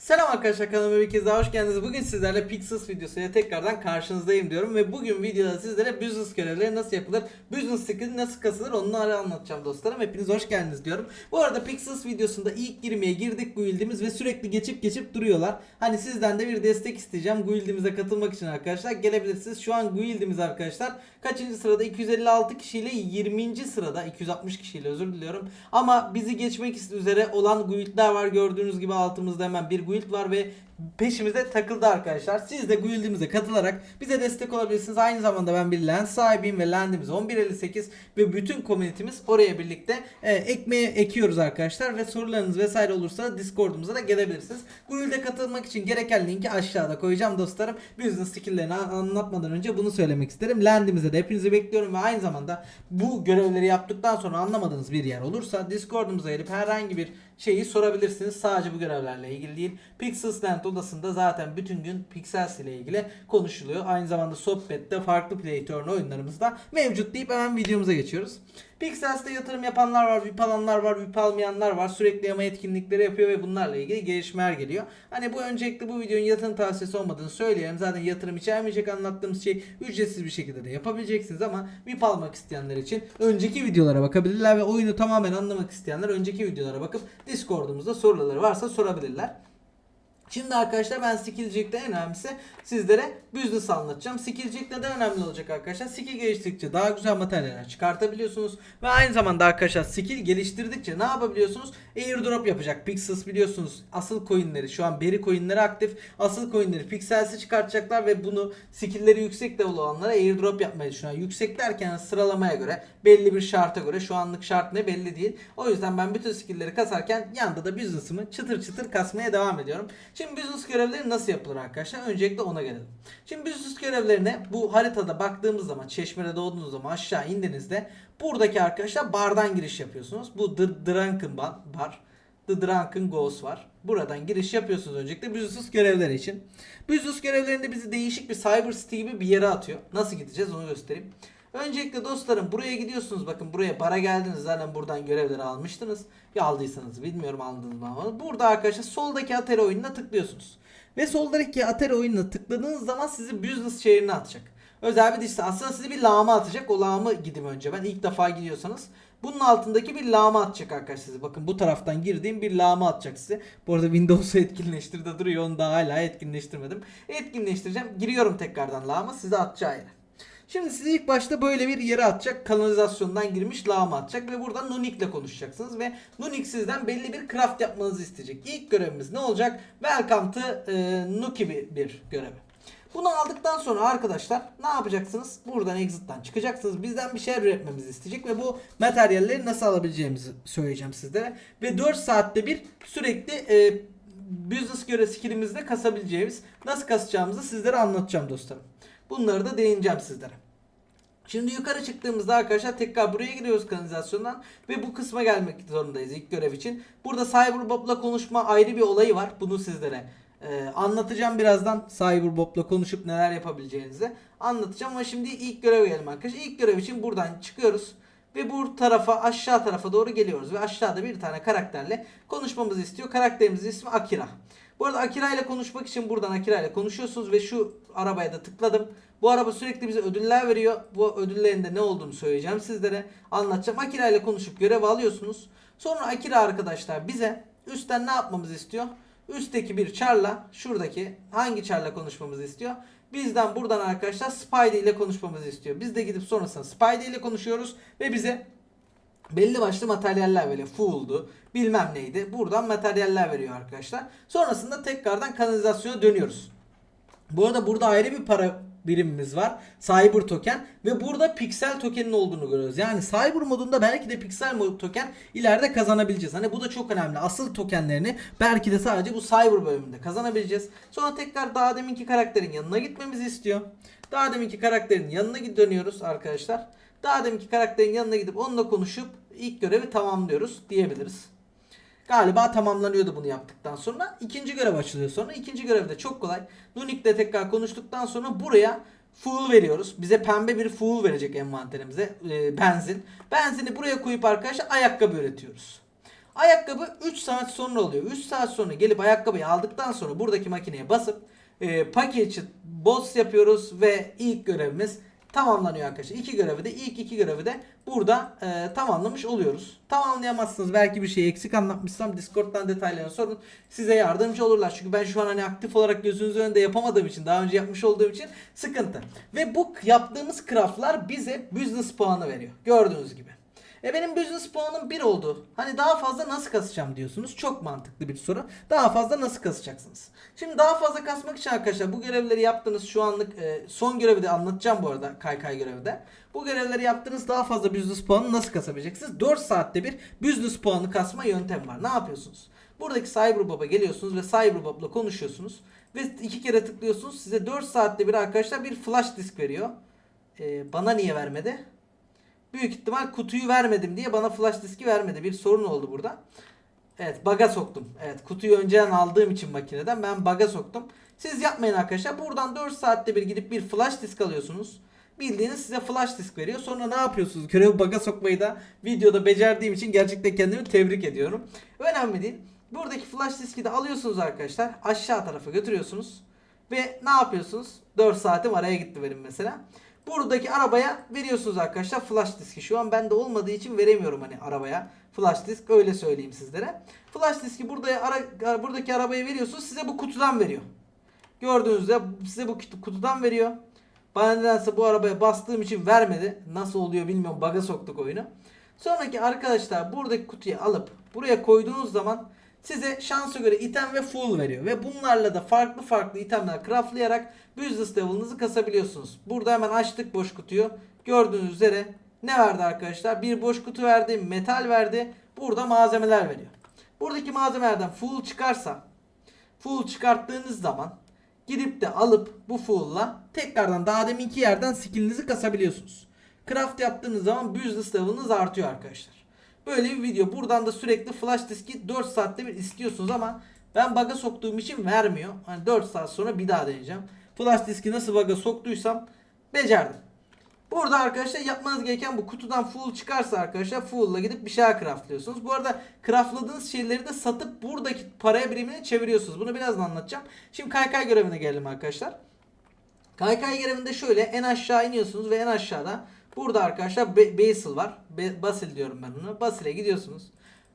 Selam arkadaşlar kanalıma bir kez daha hoş geldiniz. Bugün sizlerle Pixels videosuyla tekrardan karşınızdayım diyorum ve bugün videoda sizlere business görevleri nasıl yapılır, business skill nasıl kasılır onları anlatacağım dostlarım. Hepiniz hoş geldiniz diyorum. Bu arada Pixels videosunda ilk girmeye girdik guildimiz ve sürekli geçip geçip duruyorlar. Hani sizden de bir destek isteyeceğim guildimize katılmak için arkadaşlar gelebilirsiniz. Şu an guildimiz arkadaşlar kaçıncı sırada? 256 kişiyle 20. sırada 260 kişiyle özür diliyorum. Ama bizi geçmek üzere olan guildler var gördüğünüz gibi altımızda hemen bir guild var ve peşimize takıldı arkadaşlar. Siz de guildimize katılarak bize destek olabilirsiniz. Aynı zamanda ben bir land sahibiyim ve landimiz 1158 ve bütün komünitimiz oraya birlikte e, ekmeğe ekiyoruz arkadaşlar ve sorularınız vesaire olursa Discord'umuza da gelebilirsiniz. Guild'e katılmak için gereken linki aşağıda koyacağım dostlarım. Business skill'lerini an- anlatmadan önce bunu söylemek isterim. Landimize de hepinizi bekliyorum ve aynı zamanda bu görevleri yaptıktan sonra anlamadığınız bir yer olursa Discord'umuza gelip herhangi bir şeyi sorabilirsiniz. Sadece bu görevlerle ilgili değil. Pixels Land odasında zaten bütün gün Pixels ile ilgili konuşuluyor. Aynı zamanda sohbette farklı play turn oyunlarımız da mevcut deyip hemen videomuza geçiyoruz. Pixels'te yatırım yapanlar var, VIP alanlar var, VIP almayanlar var. Sürekli yama etkinlikleri yapıyor ve bunlarla ilgili gelişmeler geliyor. Hani bu öncelikle bu videonun yatırım tavsiyesi olmadığını söyleyelim. Zaten yatırım içermeyecek anlattığımız şey ücretsiz bir şekilde de yapabileceksiniz ama VIP almak isteyenler için önceki videolara bakabilirler ve oyunu tamamen anlamak isteyenler önceki videolara bakıp Discord'umuzda soruları varsa sorabilirler. Şimdi arkadaşlar ben skillcilikte en önemlisi sizlere business anlatacağım. Skillcilik neden önemli olacak arkadaşlar? Skill geliştirdikçe daha güzel materyaller çıkartabiliyorsunuz. Ve aynı zamanda arkadaşlar skill geliştirdikçe ne yapabiliyorsunuz? Airdrop yapacak. Pixels biliyorsunuz asıl coinleri şu an Berry coinleri aktif. Asıl coinleri Pixels'i çıkartacaklar ve bunu skillleri yüksek level olanlara airdrop yapmayı düşünüyorlar. Yüksek derken sıralamaya göre belli bir şarta göre şu anlık şart ne belli değil. O yüzden ben bütün skillleri kasarken yanda da business'ımı çıtır çıtır kasmaya devam ediyorum. Şimdi business görevleri nasıl yapılır arkadaşlar? Öncelikle ona gelelim. Şimdi business görevlerine bu haritada baktığımız zaman Çeşme'de doğduğunuz zaman aşağı indiğinizde buradaki arkadaşlar bardan giriş yapıyorsunuz. Bu The Drunken Bar. The Drunken Ghost var. Buradan giriş yapıyorsunuz öncelikle business görevleri için. Business görevlerinde bizi değişik bir Cyber City gibi bir yere atıyor. Nasıl gideceğiz onu göstereyim. Öncelikle dostlarım buraya gidiyorsunuz. Bakın buraya bara geldiniz. Zaten buradan görevleri almıştınız. Ya aldıysanız bilmiyorum aldınız mı ama. Burada arkadaşlar soldaki Atari oyununa tıklıyorsunuz. Ve soldaki Atari oyununa tıkladığınız zaman sizi business şehrine atacak. Özel bir liste. Aslında sizi bir lağma atacak. O lağımı gidin önce. Ben ilk defa gidiyorsanız. Bunun altındaki bir lağma atacak arkadaşlar sizi. Bakın bu taraftan girdiğim bir lağma atacak size. Bu arada Windows'u etkinleştirdi duruyor. Onu da hala etkinleştirmedim. Etkinleştireceğim. Giriyorum tekrardan lağma. Size atacağı yere. Şimdi sizi ilk başta böyle bir yere atacak. Kanalizasyondan girmiş lağma atacak ve buradan Nunik ile konuşacaksınız ve Nunik sizden belli bir craft yapmanızı isteyecek. İlk görevimiz ne olacak? Welcome to e, Nuki bir, görevi. Bunu aldıktan sonra arkadaşlar ne yapacaksınız? Buradan exit'ten çıkacaksınız. Bizden bir şeyler üretmemizi isteyecek ve bu materyalleri nasıl alabileceğimizi söyleyeceğim sizlere. Ve 4 saatte bir sürekli e, business göre skillimizde kasabileceğimiz, nasıl kasacağımızı sizlere anlatacağım dostlarım. Bunları da değineceğim sizlere. Şimdi yukarı çıktığımızda arkadaşlar tekrar buraya giriyoruz kanalizasyondan ve bu kısma gelmek zorundayız ilk görev için. Burada Cyberbob'la konuşma ayrı bir olayı var. Bunu sizlere e, anlatacağım birazdan Cyberbob'la konuşup neler yapabileceğinizi anlatacağım ama şimdi ilk göreve gelelim arkadaşlar. İlk görev için buradan çıkıyoruz ve bu tarafa aşağı tarafa doğru geliyoruz ve aşağıda bir tane karakterle konuşmamızı istiyor. Karakterimizin ismi Akira. Bu arada Akira ile konuşmak için buradan Akira ile konuşuyorsunuz ve şu arabaya da tıkladım. Bu araba sürekli bize ödüller veriyor. Bu ödüllerin de ne olduğunu söyleyeceğim sizlere. Anlatacağım. Akira ile konuşup görev alıyorsunuz. Sonra Akira arkadaşlar bize üstten ne yapmamızı istiyor? Üstteki bir çarla şuradaki hangi çarla konuşmamızı istiyor? Bizden buradan arkadaşlar Spidey ile konuşmamızı istiyor. Biz de gidip sonrasında Spidey ile konuşuyoruz ve bize belli başlı materyaller veriyor. Fool'du bilmem neydi. Buradan materyaller veriyor arkadaşlar. Sonrasında tekrardan kanalizasyona dönüyoruz. Bu arada burada ayrı bir para birimimiz var. Cyber token ve burada piksel tokenin olduğunu görüyoruz. Yani cyber modunda belki de piksel mod token ileride kazanabileceğiz. Hani bu da çok önemli. Asıl tokenlerini belki de sadece bu cyber bölümünde kazanabileceğiz. Sonra tekrar daha deminki karakterin yanına gitmemizi istiyor. Daha deminki karakterin yanına dönüyoruz arkadaşlar. Daha deminki karakterin yanına gidip onunla konuşup ilk görevi tamamlıyoruz diyebiliriz. Galiba tamamlanıyordu bunu yaptıktan sonra. ikinci görev açılıyor sonra. İkinci görev de çok kolay. Nunik'le tekrar konuştuktan sonra buraya fuel veriyoruz. Bize pembe bir fuel verecek envanterimize. e, benzin. Benzini buraya koyup arkadaşlar ayakkabı üretiyoruz. Ayakkabı 3 saat sonra oluyor. 3 saat sonra gelip ayakkabıyı aldıktan sonra buradaki makineye basıp e, package boss yapıyoruz ve ilk görevimiz tamamlanıyor arkadaşlar. İki görevi de ilk iki görevi de burada e, tamamlamış oluyoruz. Tamamlayamazsınız. Belki bir şey eksik anlatmışsam Discord'dan detaylarını sorun. Size yardımcı olurlar. Çünkü ben şu an hani aktif olarak gözünüzün önünde yapamadığım için daha önce yapmış olduğum için sıkıntı. Ve bu yaptığımız craftlar bize business puanı veriyor. Gördüğünüz gibi. E benim business puanım 1 oldu. Hani daha fazla nasıl kasacağım diyorsunuz. Çok mantıklı bir soru. Daha fazla nasıl kasacaksınız? Şimdi daha fazla kasmak için arkadaşlar bu görevleri yaptığınız şu anlık e, son görevi de anlatacağım bu arada kaykay görevi de. Bu görevleri yaptığınız daha fazla business puanı nasıl kasabileceksiniz? 4 saatte bir business puanı kasma yöntemi var. Ne yapıyorsunuz? Buradaki Cyberbob'a geliyorsunuz ve Cyberbob'la konuşuyorsunuz. Ve iki kere tıklıyorsunuz. Size 4 saatte bir arkadaşlar bir flash disk veriyor. E, bana niye vermedi? Büyük ihtimal kutuyu vermedim diye bana flash diski vermedi. Bir sorun oldu burada. Evet bug'a soktum. Evet kutuyu önceden aldığım için makineden ben bug'a soktum. Siz yapmayın arkadaşlar. Buradan 4 saatte bir gidip bir flash disk alıyorsunuz. Bildiğiniz size flash disk veriyor. Sonra ne yapıyorsunuz? Görevi bug'a sokmayı da videoda becerdiğim için gerçekten kendimi tebrik ediyorum. Önemli değil. Buradaki flash diski de alıyorsunuz arkadaşlar. Aşağı tarafa götürüyorsunuz. Ve ne yapıyorsunuz? 4 saatim araya gitti benim mesela. Buradaki arabaya veriyorsunuz arkadaşlar flash diski. Şu an bende olmadığı için veremiyorum hani arabaya flash disk öyle söyleyeyim sizlere. Flash diski burada ara, buradaki arabaya veriyorsunuz size bu kutudan veriyor. Gördüğünüzde size bu kutu- kutudan veriyor. Bana nedense bu arabaya bastığım için vermedi. Nasıl oluyor bilmiyorum. Bug'a soktuk oyunu. Sonraki arkadaşlar buradaki kutuyu alıp buraya koyduğunuz zaman size şansa göre item ve full veriyor. Ve bunlarla da farklı farklı itemler craftlayarak business level'ınızı kasabiliyorsunuz. Burada hemen açtık boş kutuyu. Gördüğünüz üzere ne verdi arkadaşlar? Bir boş kutu verdi, metal verdi. Burada malzemeler veriyor. Buradaki malzemelerden full çıkarsa full çıkarttığınız zaman gidip de alıp bu full'la tekrardan daha deminki yerden skill'inizi kasabiliyorsunuz. Craft yaptığınız zaman business level'ınız artıyor arkadaşlar. Böyle bir video. Buradan da sürekli flash diski 4 saatte bir istiyorsunuz ama ben bug'a soktuğum için vermiyor. Hani 4 saat sonra bir daha deneyeceğim. Flash diski nasıl bug'a soktuysam becerdim. Burada arkadaşlar yapmanız gereken bu kutudan full çıkarsa arkadaşlar full'la gidip bir şeyler craftlıyorsunuz. Bu arada craftladığınız şeyleri de satıp buradaki paraya birimini çeviriyorsunuz. Bunu birazdan anlatacağım. Şimdi kaykay görevine gelelim arkadaşlar. Kaykay görevinde şöyle en aşağı iniyorsunuz ve en aşağıda burada arkadaşlar Basil var. Basil diyorum ben onu. Basil'e gidiyorsunuz.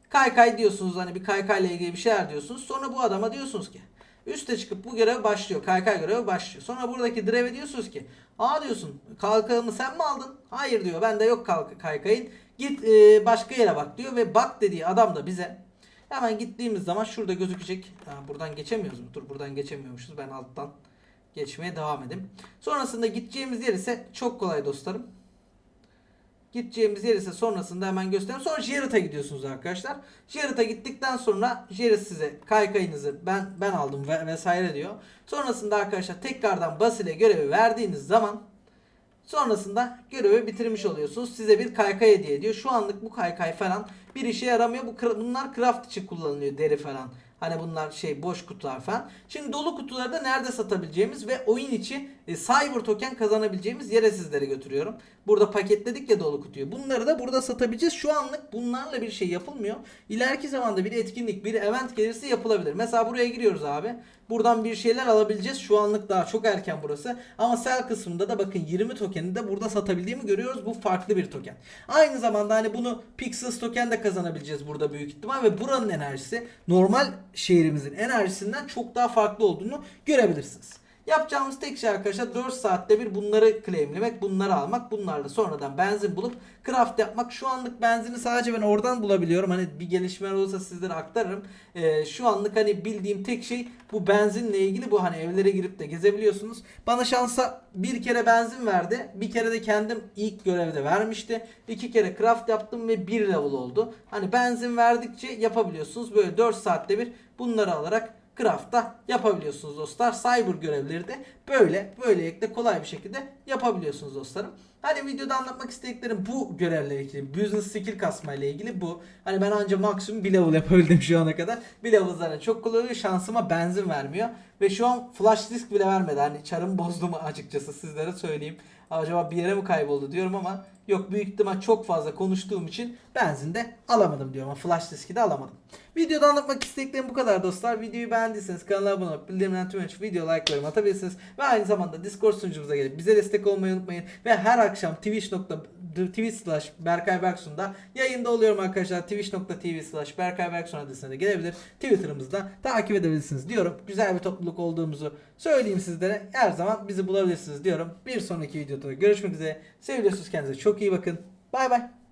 Kaykay diyorsunuz hani bir kaykayla ilgili bir şeyler diyorsunuz. Sonra bu adama diyorsunuz ki üste çıkıp bu görev başlıyor. Kaykay görevi başlıyor. Sonra buradaki dreve diyorsunuz ki aa diyorsun kalkanını sen mi aldın? Hayır diyor bende yok kalk kaykayın. Git e, başka yere bak diyor ve bak dediği adam da bize hemen gittiğimiz zaman şurada gözükecek. Ha, buradan geçemiyoruz mu? Dur buradan geçemiyormuşuz. Ben alttan geçmeye devam edeyim. Sonrasında gideceğimiz yer ise çok kolay dostlarım. Gideceğimiz yer ise sonrasında hemen göstereyim. Sonra Jared'a gidiyorsunuz arkadaşlar. Jared'a gittikten sonra Jared size kaykayınızı ben ben aldım ve vesaire diyor. Sonrasında arkadaşlar tekrardan Basil'e görevi verdiğiniz zaman sonrasında görevi bitirmiş oluyorsunuz. Size bir kaykay hediye ediyor. Şu anlık bu kaykay falan bir işe yaramıyor. Bu bunlar craft için kullanılıyor deri falan. Hani bunlar şey boş kutular falan. Şimdi dolu kutuları da nerede satabileceğimiz ve oyun içi e, cyber token kazanabileceğimiz yere sizlere götürüyorum. Burada paketledik ya dolu kutuyu. Bunları da burada satabileceğiz. Şu anlık bunlarla bir şey yapılmıyor. İleriki zamanda bir etkinlik, bir event gelirse yapılabilir. Mesela buraya giriyoruz abi. Buradan bir şeyler alabileceğiz. Şu anlık daha çok erken burası. Ama sell kısmında da bakın 20 tokeni de burada satabildiğimi görüyoruz. Bu farklı bir token. Aynı zamanda hani bunu Pixels token de kazanabileceğiz burada büyük ihtimal ve buranın enerjisi normal şehrimizin enerjisinden çok daha farklı olduğunu görebilirsiniz. Yapacağımız tek şey arkadaşlar 4 saatte bir bunları claimlemek, bunları almak, bunlarla sonradan benzin bulup craft yapmak. Şu anlık benzini sadece ben oradan bulabiliyorum. Hani bir gelişmeler olursa sizlere aktarırım. Ee, şu anlık hani bildiğim tek şey bu benzinle ilgili bu hani evlere girip de gezebiliyorsunuz. Bana şansa bir kere benzin verdi. Bir kere de kendim ilk görevde vermişti. İki kere craft yaptım ve bir level oldu. Hani benzin verdikçe yapabiliyorsunuz. Böyle 4 saatte bir bunları alarak Craft'ta yapabiliyorsunuz dostlar. Cyber görevleri de böyle böylelikle kolay bir şekilde yapabiliyorsunuz dostlarım. Hani videoda anlatmak istediklerim bu görevle ilgili. Business skill kasma ile ilgili bu. Hani ben ancak maksimum bir level yapabildim şu ana kadar. Bir level zaten çok kolay. Şansıma benzin vermiyor. Ve şu an flash disk bile vermedi. Hani çarım bozdu mu açıkçası sizlere söyleyeyim. Acaba bir yere mi kayboldu diyorum ama yok büyük ihtimal çok fazla konuştuğum için benzinde alamadım diyorum ama flash diski de alamadım. Videoda anlatmak istediklerim bu kadar dostlar. Videoyu beğendiyseniz kanala abone olup bildirimleri tüm açıp video like'larımı atabilirsiniz. Ve aynı zamanda Discord sunucumuza gelip bize destek olmayı unutmayın. Ve her akşam twitch. Twitch slash Berkay Berksun'da yayında oluyorum arkadaşlar. Twitch.tv slash Berkay Berksun adresine de gelebilir. Twitter'ımızda takip edebilirsiniz diyorum. Güzel bir topluluk olduğumuzu söyleyeyim sizlere. Her zaman bizi bulabilirsiniz diyorum. Bir sonraki videoda görüşmek üzere. Seviyorsunuz kendinize çok iyi bakın. Bay bay.